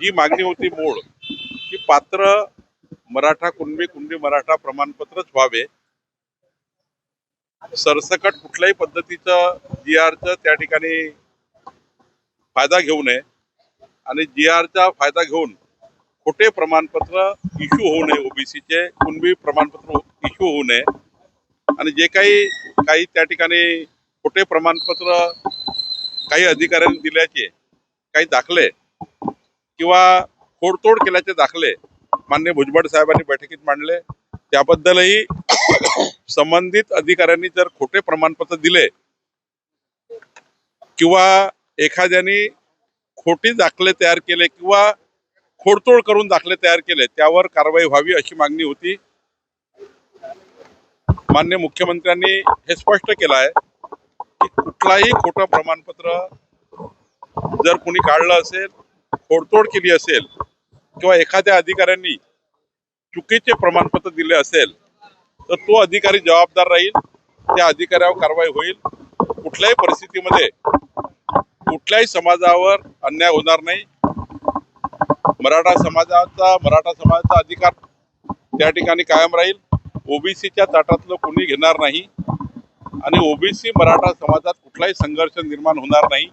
जी मागणी होती मूळ की पात्र मराठा कुणबी कुणबी मराठा प्रमाणपत्रच व्हावे. सरसकट कुठल्याही पद्धतीचं जी आरचं त्या ठिकाणी फायदा घेऊ नये आणि जी आरचा फायदा घेऊन खोटे प्रमाणपत्र इश्यू होऊ नये ओबीसीचे कुणबी प्रमाणपत्र इश्यू होऊ नये. आणि जे काही काही त्या ठिकाणी खोटे प्रमाणपत्र काही अधिकाऱ्यांनी दिल्याचे काही दाखले किंवा खोडतोड केल्याचे दाखले मान्य भुजबळ साहेबांनी बैठकीत मांडले. त्याबद्दलही संबंधित अधिकाऱ्यांनी जर खोटे प्रमाणपत्र दिले किंवा एखाद्याने खोटी दाखले तयार केले किंवा खोडतोड करून दाखले तयार केले त्यावर कारवाई व्हावी अशी मागणी होती. मान्य मुख्यमंत्र्यांनी हे स्पष्ट केलं आहे की कुठलाही खोटं प्रमाणपत्र जर कुणी काढलं असेल फोडतोड केली असेल किंवा एखाद्या अधिकाऱ्यांनी चुकीचे प्रमाणपत्र दिले असेल तर तो अधिकारी जबाबदार राहील त्या अधिकाऱ्यावर कारवाई होईल. कुठल्याही परिस्थितीमध्ये कुठल्याही समाजावर अन्याय होणार नाही. मराठा समाजाचा मराठा समाजाचा अधिकार त्या ठिकाणी कायम राहील. ओबीसीच्या ताटातलं कोणी घेणार नाही. आणि ओबीसी मराठा समाजात कुठलाही संघर्ष निर्माण होणार नाही.